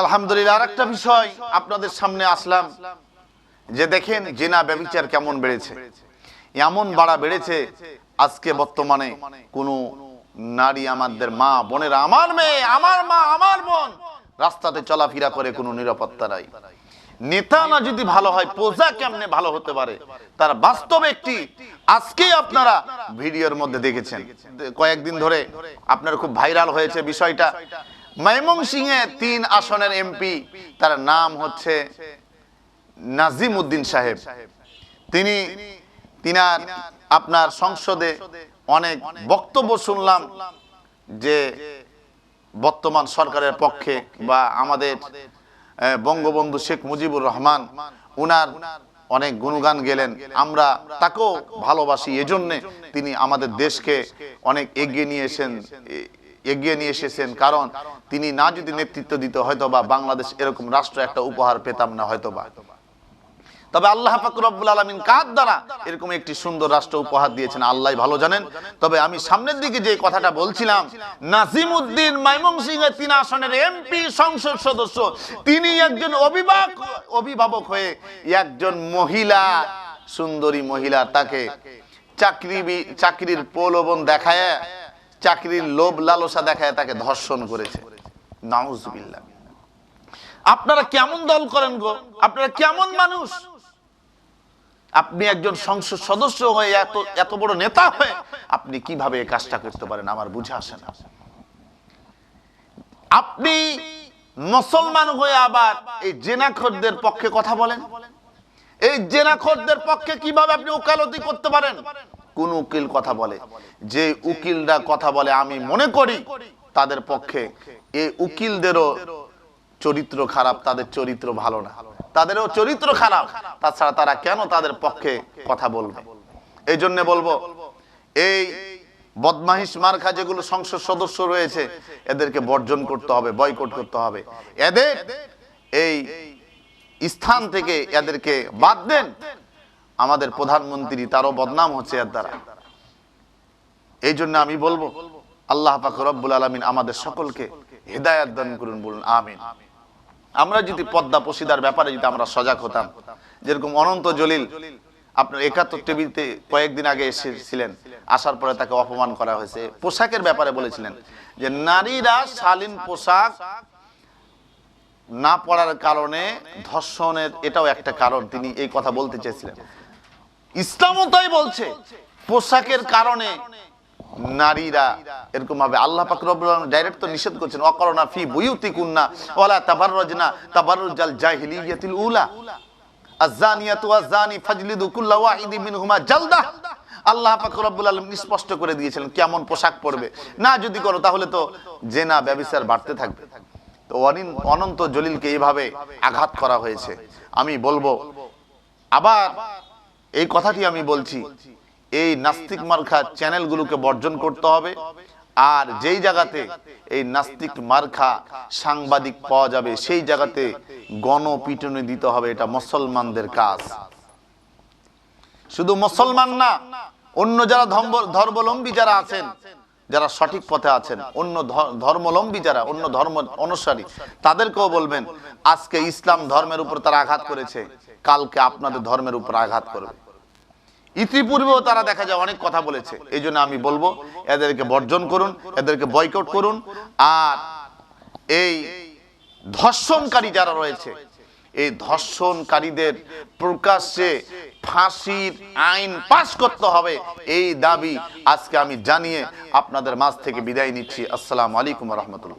আলহামদুলিল্লাহ আর একটা বিষয় আপনাদের সামনে আসলাম। যে দেখেন জেনা ব্যবিচার কেমন বেড়েছে। এমন বাড়া বেড়েছে, আজকে বর্তমানে কোনো নারী আমাদের মা, বোনেরা, আমার মেয়ে, আমার মা, আমার বোন রাস্তাতে চলাফেরা করে কোনো নিরাপত্তা নাই। নেতা না যদি ভালো হয়, প্রজা কেমনে ভালো হতে পারে? তার বাস্তব একটি আজকেই আপনারা ভিডিওর মধ্যে দেখেছেন। কয়েকদিন ধরে আপনার খুব ভাইরাল হয়েছে বিষয়টা। ময়মনসিংহে তিন আসনের এমপি, তার নাম হচ্ছে নাজিম উদ্দিন সাহেব। তিনি তিনার আপনার সংসদে অনেক বক্তব্য শুনলাম যে বর্তমান সরকারের পক্ষে বা আমাদের বঙ্গবন্ধু শেখ মুজিবুর রহমান উনার অনেক গুণগান গেলেন। আমরা তাকেও ভালোবাসি। এজন্যে তিনি আমাদের দেশকে অনেক এগিয়ে নিয়ে এসেছেন। এ- এগিয়ে নিয়ে এসেছেন। কারণ তিনি না যদি নেতৃত্ব দিত হয়তো বা বাংলাদেশ এরকম রাষ্ট্র একটা উপহার পেতাম না হয়তো বা তবে আল্লাহ পাক রব্বুল আলামিন কার দ্বারা এরকম একটি সুন্দর রাষ্ট্র উপহার দিয়েছেন, আল্লাহ ভালো জানেন। তবে আমি সামনের দিকে যে কথাটা বলছিলাম নাজিম উদ্দিন ময়মনসিংহের তিন আসনের এমপি সংসদ সদস্য, তিনি একজন অভিভাবক অভিভাবক হয়ে একজন মহিলা, সুন্দরী মহিলা, তাকে চাকরি চাকরির প্রলোভন দেখায়। চাকরির লোভ লালসা দেখায় তাকে ধর্ষণ করেছে। আপনারা কেমন দল করেন গো? আপনারা কেমন মানুষ? আপনি একজন সংসদ সদস্য হয়ে এত এত বড় নেতা হয়ে আপনি কীভাবে এই কাজটা করতে পারেন? আমার বুঝে আসে না। আপনি মুসলমান হয়ে আবার এই জেনাখরদের পক্ষে কথা বলেন? এই জেনাখরদের পক্ষে কীভাবে আপনি ওকালতি করতে পারেন? কোন উকিল কথা বলে। যে উকিলরা কথা বলে, আমি মনে করি তাদের পক্ষে এই উকিলদেরও চরিত্র খারাপ, তাদের চরিত্র ভালো না। তাদেরও চরিত্র খারাপ, তাছাড়া তারা কেন তাদের পক্ষে কথা বলবে? এই জন্য বলব, এই বদমাহিস মার্কা যেগুলো সংসদ সদস্য রয়েছে, এদেরকে বর্জন করতে হবে, বয়কট করতে হবে। এদের এই স্থান থেকে এদেরকে বাদ দেন আমাদের প্রধানমন্ত্রী, তারও বদনাম হচ্ছে এর দ্বারা। এই জন্য আমি বলব, আল্লাহ পাক রব্বুল আলমিন আমাদের সকলকে হেদায়াত দান করুন বলুন, আমিন। আমরা যদি পদ্মা পশিদার ব্যাপারে যদি আমরা সজাগ হতাম, যেরকম অনন্ত জলিল আপনার একাত্তর টিভিতে কয়েকদিন আগে এসেছিলেন, আসার পরে তাকে অপমান করা হয়েছে। পোশাকের ব্যাপারে বলেছিলেন যে নারীরা শালীন পোশাক না পড়ার কারণে ধর্ষণের এটাও একটা কারণ, তিনি এই কথা বলতে চেয়েছিলেন। ইসলামও তাই বলছে। পোশাকের কারণে নারীরা এরকম ভাবে আল্লাহ পাক রব্বুল আলামিন ডাইরেক্ট তো নিষেধ করছেন অকরনা ফি বুয়ুতিকুন্না ওয়ালা তাবাররাজনা তাবাররুজাল জাহিলিয়াতিল উলা। আযানিয়াতু ওয়াযানি ফাজলিদু কুল্লা ওয়াহিদি মিনহুমা জালদা। আল্লাহ পাক রব্বুল আলামিন স্পষ্ট করে দিয়েছিলেন কেমন পোশাক পরবে। না, যদি করো তাহলে তো জেনা ব্যভিচার বাড়তে থাকবে। তো অনিন- অনন্ত জলিলকে এইভাবে আঘাত করা হয়েছে। আমি বলব, আবার এই কথাটি আমি বলছি, এই নাস্তিক মার্খা চ্যানেলগুলোকে বর্জন করতে হবে। আর যেই জায়গাতে এই নাস্তিক মার্খা সাংবাদিক পাওয়া যাবে, সেই জায়গাতে গণপিটনে দিতে হবে, এটা মুসলমানদের কাজ। শুধু মুসলমান না, অন্য যারা ধর্ম- ধর্মাবলম্বী যারা আছেন যারা সঠিক পথে আছেন, অন্য ধ- ধর্মাবলম্বী যারা, অন্য ধর্ম অনুসারী, তাদেরকেও বলবেন, আজকে ইসলাম ধর্মের উপর তারা আঘাত করেছে, কালকে আপনাদের ধর্মের উপর আঘাত করবে। ইতিপূর্বেও তারা দেখা যায় অনেক কথা বলেছে এই আমি বলব, এদেরকে বর্জন করুন, এদেরকে বয়কট করুন, আর এই ধর্ষণকারী যারা রয়েছে এই ধর্ষণকারীদের প্রকাশ্যে ফাঁসির আইন পাশ করতে হবে। এই দাবি আজকে আমি জানিয়ে আপনাদের মাঝ থেকে বিদায় নিচ্ছি। আসসালামু আলাইকুম রহমতুল্লাহ।